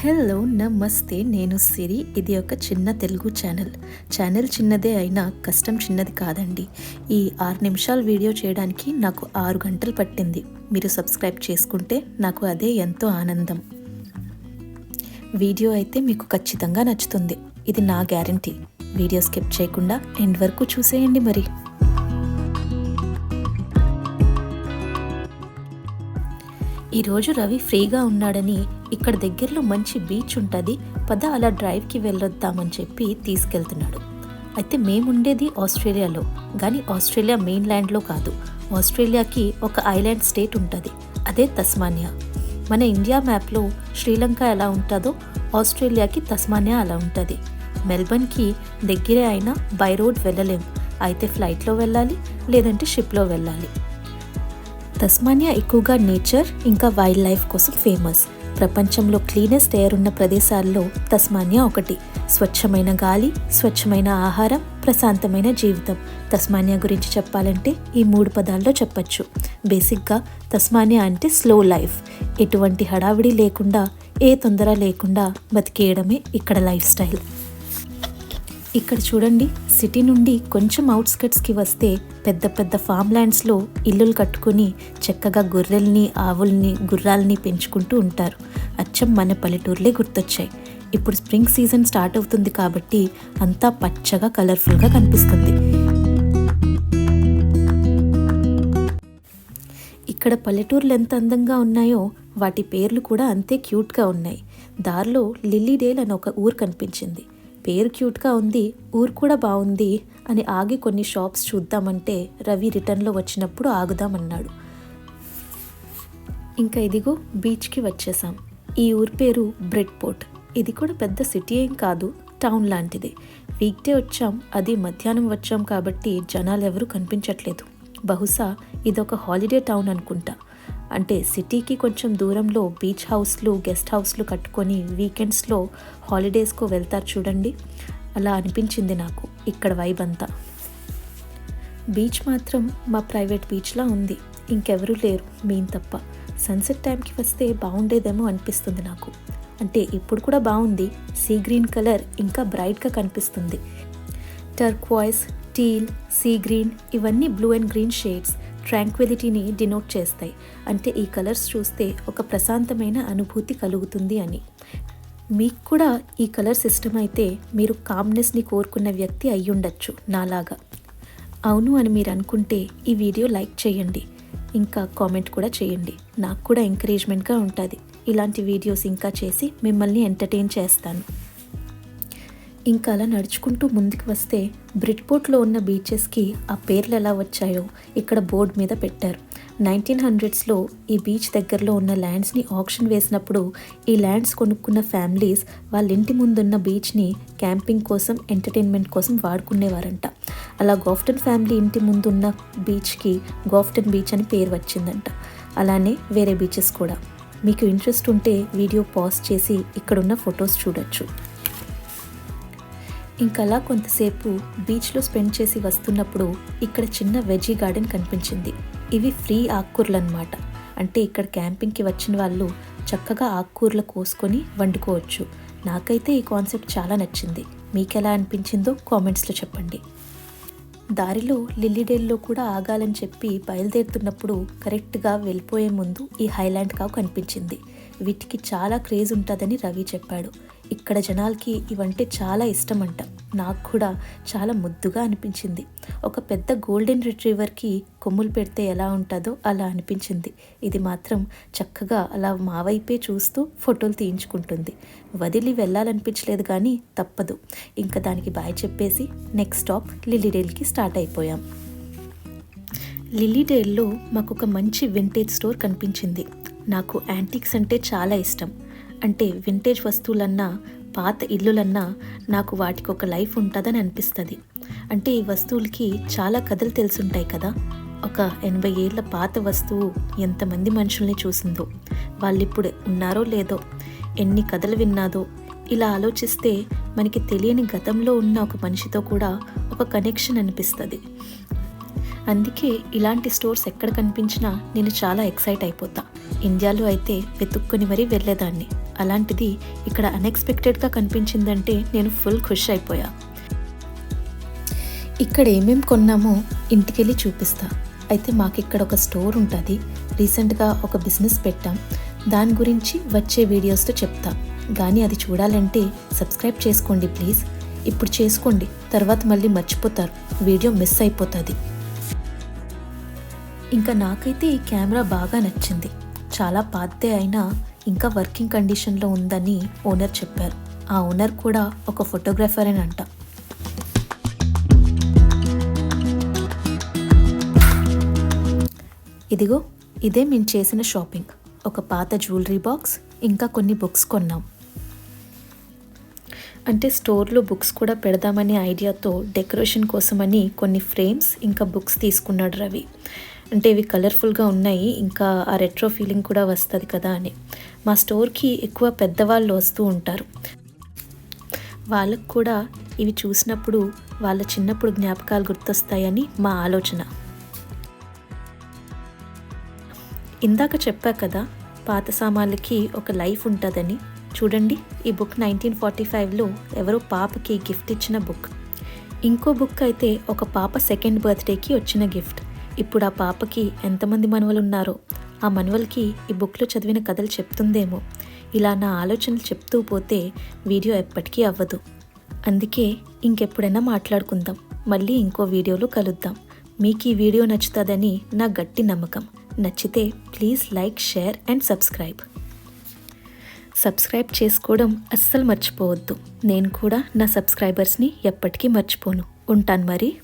Hello నమస్తే. నేను సిరి. ఇది ఒక చిన్న తెలుగు ఛానల్. ఛానల్ చిన్నదే అయినా కష్టం చిన్నది కాదండి. ఈ ఆరు నిమిషాల వీడియో చేయడానికి నాకు ఆరు గంటలు పట్టింది. మీరు సబ్స్క్రైబ్ చేసుకుంటే నాకు అదే ఎంతో ఆనందం. వీడియో అయితే మీకు ఖచ్చితంగా నచ్చుతుంది. ఇది నా గ్యారంటీ. వీడియో స్కిప్ చేయకుండా ఎండ్ వరకు చూసేయండి మరి. ఈరోజు రవి ఫ్రీగా ఉన్నాడని ఇక్కడ దగ్గరలో మంచి బీచ్ ఉంటుంది పద అలా డ్రైవ్కి వెళ్ళొద్దామని చెప్పి తీసుకెళ్తున్నాడు. అయితే మేముండేది ఆస్ట్రేలియాలో కానీ ఆస్ట్రేలియా మెయిన్ ల్యాండ్లో కాదు. ఆస్ట్రేలియాకి ఒక ఐలాండ్ స్టేట్ ఉంటుంది అదే తస్మానియా. మన ఇండియా మ్యాప్లో శ్రీలంక ఎలా ఉంటుందో ఆస్ట్రేలియాకి తస్మానియా అలా ఉంటుంది. మెల్బర్న్కి దగ్గరే అయినా బై రోడ్ వెళ్ళలేం అయితే ఫ్లైట్లో వెళ్ళాలి లేదంటే షిప్లో వెళ్ళాలి. తస్మానియా ఎక్కువగా నేచర్ ఇంకా వైల్డ్ లైఫ్ కోసం ఫేమస్. ప్రపంచంలో క్లీనెస్ట్ ఎయిర్ ఉన్న ప్రదేశాల్లో తస్మానియా ఒకటి. స్వచ్ఛమైన గాలి స్వచ్ఛమైన ఆహారం ప్రశాంతమైన జీవితం. తస్మానియా గురించి చెప్పాలంటే ఈ మూడు పదాల్లో చెప్పచ్చు. బేసిక్గా తస్మానియా అంటే స్లో లైఫ్. ఎటువంటి హడావిడి లేకుండా ఏ తొందర లేకుండా బతికేయడమే ఇక్కడ లైఫ్ స్టైల్. ఇక్కడ చూడండి సిటీ నుండి కొంచెం అవుట్స్కట్స్కి వస్తే పెద్ద పెద్ద ఫామ్ ల్యాండ్స్లో ఇల్లులు కట్టుకొని చక్కగా గొర్రెల్ని ఆవుల్ని గుర్రాలని పెంచుకుంటూ ఉంటారు. అచ్చం మన పల్లెటూర్లే గుర్తొచ్చాయి. ఇప్పుడు స్ప్రింగ్ సీజన్ స్టార్ట్ అవుతుంది కాబట్టి అంతా పచ్చగా కలర్ఫుల్గా కనిపిస్తుంది. ఇక్కడ పల్లెటూర్లు ఎంత అందంగా ఉన్నాయో వాటి పేర్లు కూడా అంతే క్యూట్గా ఉన్నాయి. దారిలో లిల్లీడేల్ అని ఒక ఊరు కనిపించింది. పేరు క్యూట్గా ఉంది ఊరు కూడా బాగుంది అని ఆగి కొన్ని షాప్స్ చూద్దామంటే రవి రిటర్న్లో వచ్చినప్పుడు ఆగుదామన్నాడు ఇంకా ఇదిగో బీచ్కి వచ్చేసాం. ఈ ఊరి పేరు బ్రెడ్ పోర్ట్. ఇది కూడా పెద్ద సిటీ ఏం కాదు టౌన్ లాంటిది. వీక్డే వచ్చాం అది మధ్యాహ్నం వచ్చాం కాబట్టి జనాలు ఎవరు కనిపించట్లేదు. బహుశా ఇదొక హాలిడే టౌన్ అనుకుంటా. అంటే సిటీకి కొంచెం దూరంలో బీచ్ హౌస్లు గెస్ట్ హౌస్లు కట్టుకొని వీకెండ్స్లో హాలిడేస్కు వెళ్తారు చూడండి. అలా అనిపించింది నాకు ఇక్కడ వైబ్ అంతా. బీచ్ మాత్రం మా ప్రైవేట్ బీచ్లా ఉంది. ఇంకెవరూ లేరు మేము తప్ప. సన్సెట్ టైంకి వస్తే బాగుండేదేమో అనిపిస్తుంది నాకు. అంటే ఇప్పుడు కూడా బాగుంది సీ గ్రీన్ కలర్ ఇంకా బ్రైట్గా కనిపిస్తుంది. టర్క్వాయిస్ టీల్ సీ గ్రీన్ ఇవన్నీ బ్లూ అండ్ గ్రీన్ షేడ్స్. ట్రాంక్విలిటీని డినోట్ చేస్తాయి. అంటే ఈ కలర్స్ చూస్తే ఒక ప్రశాంతమైన అనుభూతి కలుగుతుంది అని. మీకు కూడా ఈ కలర్స్ ఇష్టమైతే మీరు కామ్నెస్ని కోరుకున్న వ్యక్తి అయ్యుండొచ్చు నాలాగా. అవును అని మీరు అనుకుంటే ఈ వీడియో లైక్ చేయండి. ఇంకా కామెంట్ కూడా చేయండి. నాకు కూడా ఎంకరేజ్మెంట్గా ఉంటుంది. ఇలాంటి వీడియోస్ ఇంకా చేసి మిమ్మల్ని ఎంటర్టైన్ చేస్తాను. ఇంకా అలా నడుచుకుంటూ ముందుకు వస్తే బ్రిట్పోర్ట్లో ఉన్న బీచెస్కి ఆ పేర్లు ఎలా వచ్చాయో ఇక్కడ బోర్డు మీద పెట్టారు. నైన్టీన్ హండ్రెడ్స్లో ఈ బీచ్ దగ్గరలో ఉన్న ల్యాండ్స్ని ఆప్షన్ వేసినప్పుడు ఈ ల్యాండ్స్ కొనుక్కున్న ఫ్యామిలీస్ వాళ్ళ ఇంటి ముందున్న బీచ్ని క్యాంపింగ్ కోసం ఎంటర్టైన్మెంట్ కోసం వాడుకునేవారంట. అలా గోఫ్టన్ ఫ్యామిలీ ఇంటి ముందున్న బీచ్కి గోఫ్టన్ బీచ్ అని పేరు వచ్చిందంట. అలానే వేరే బీచెస్ కూడా. మీకు ఇంట్రెస్ట్ ఉంటే వీడియో పాజ్ చేసి ఇక్కడున్న ఫొటోస్ చూడొచ్చు. ఇంకలా కొంతసేపు బీచ్లో స్పెండ్ చేసి వస్తున్నప్పుడు ఇక్కడ చిన్న వెజీ గార్డెన్ కనిపించింది. ఇవి ఫ్రీ ఆకుకూరలు అనమాట అంటే ఇక్కడ క్యాంపింగ్కి వచ్చిన వాళ్ళు చక్కగా ఆకుకూరలు కోసుకొని వండుకోవచ్చు. నాకైతే ఈ కాన్సెప్ట్ చాలా నచ్చింది. మీకు ఎలా అనిపించిందో కామెంట్స్లో చెప్పండి. దారిలో లిల్లీడేల్లో కూడా ఆగాలని చెప్పి బయలుదేరుతున్నప్పుడు కరెక్ట్గా వెళ్ళిపోయే ముందు ఈ హైలాండ్ కావు కనిపించింది. వీటికి చాలా క్రేజ్ ఉంటుందని రవి చెప్పాడు. ఇక్కడ జనాలకి ఇవంటే చాలా ఇష్టం అంట నాకు కూడా చాలా ముద్దుగా అనిపించింది. ఒక పెద్ద గోల్డెన్ రిట్రీవర్కి కొమ్ములు పెడితే ఎలా ఉంటుందో అలా అనిపించింది. ఇది మాత్రం చక్కగా అలా మా వైపే చూస్తూ ఫోటోలు తీయించుకుంటుంది. వదిలి వెళ్ళాలనిపించలేదు కానీ తప్పదు. ఇంకా దానికి బాయ్ చెప్పేసి నెక్స్ట్ స్టాప్ లిలీడేల్కి స్టార్ట్ అయిపోయాం. లిలీడేల్లో మాకు ఒక మంచి వింటేజ్ స్టోర్ కనిపించింది. నాకు యాంటిక్స్ అంటే చాలా ఇష్టం. అంటే వింటేజ్ వస్తువులన్నా పాత ఇల్లులన్నా నాకు వాటికి ఒక లైఫ్ ఉంటుందని అనిపిస్తుంది. అంటే ఈ వస్తువులకి చాలా కథలు తెలుసుంటాయి కదా. ఒక ఎనభై ఏళ్ళ పాత వస్తువు ఎంతమంది మనుషుల్ని చూసిందో వాళ్ళు ఇప్పుడు ఉన్నారో లేదో ఎన్ని కథలు విన్నాదో ఇలా ఆలోచిస్తే మనకి తెలియని గతంలో ఉన్న ఒక మనిషితో కూడా ఒక కనెక్షన్ అనిపిస్తుంది. అందుకే ఇలాంటి స్టోర్స్ ఎక్కడ కనిపించినా నేను చాలా ఎక్సైట్ అయిపోతా. ఇండియాలో అయితే వెతుక్కొని మరీ వెళ్ళేదాన్ని. అలాంటిది ఇక్కడ అన్ఎక్స్పెక్టెడ్గా కనిపించిందంటే నేను ఫుల్ ఖుష్ అయిపోయా. ఇక్కడ ఏమేమి కొన్నామో ఇంటికెళ్ళి చూపిస్తా. అయితే మాకు ఇక్కడ ఒక స్టోర్ ఉంటుంది. రీసెంట్గా ఒక బిజినెస్ పెట్టాం. దాని గురించి వచ్చే వీడియోస్తో చెప్తా. కానీ అది చూడాలంటే సబ్స్క్రైబ్ చేసుకోండి ప్లీజ్ ఇప్పుడు చేసుకోండి. తర్వాత మళ్ళీ మర్చిపోతారు. వీడియో మిస్ అయిపోతుంది. ఇంకా నాకైతే ఈ కెమెరా బాగా నచ్చింది. చాలా పాతే అయినా ఇంకా వర్కింగ్ కండిషన్లో ఉందని ఓనర్ చెప్పారు. ఆ ఓనర్ కూడా ఒక ఫోటోగ్రాఫర్ అని అంట ఇదిగో ఇదే మేము చేసిన షాపింగ్. ఒక పాత జ్యువెలరీ బాక్స్ ఇంకా కొన్ని బుక్స్ కొన్నాం. అంటే స్టోర్లో బుక్స్ కూడా పెడదామనే ఐడియాతో డెకరేషన్ కోసమని కొన్ని ఫ్రేమ్స్ ఇంకా బుక్స్ తీసుకున్నాడు రవి. అంటే ఇవి కలర్ఫుల్గా ఉన్నాయి ఇంకా ఆ రెట్రో ఫీలింగ్ కూడా వస్తుంది కదా అని. మా స్టోర్కి ఎక్కువ పెద్దవాళ్ళు వస్తూ ఉంటారు. వాళ్ళకు కూడా ఇవి చూసినప్పుడు వాళ్ళ చిన్నప్పుడు జ్ఞాపకాలు గుర్తొస్తాయని మా ఆలోచన. ఇందాక చెప్పా కదా పాత సామాన్లకి ఒక లైఫ్ ఉంటుందని. చూడండి ఈ బుక్ నైన్టీన్ ఫార్టీ ఫైవ్లో ఎవరో పాపకి గిఫ్ట్ ఇచ్చిన బుక్. ఇంకో బుక్ అయితే ఒక పాప సెకండ్ బర్త్డేకి వచ్చిన గిఫ్ట్. ఇప్పుడు ఆ పాపకి ఎంతమంది మనవలు ఉన్నారో ఆ మనువల్కి ఈ బుక్లో చదివిన కథలు చెప్తుందేమో. ఇలా నా ఆలోచనలు చెప్తూ పోతే వీడియో ఎప్పటికీ అవ్వదు. అందుకే ఇంకెప్పుడైనా మాట్లాడుకుందాం. మళ్ళీ ఇంకో వీడియోలో కలుద్దాం. మీకు ఈ వీడియో నచ్చుతుందని నా గట్టి నమ్మకం. నచ్చితే please like share and subscribe. Subscribe చేసుకోవడం అస్సలు మర్చిపోవద్దు. నేను కూడా నా సబ్స్క్రైబర్స్ని ఎప్పటికీ మర్చిపోను. ఉంటాను మరి.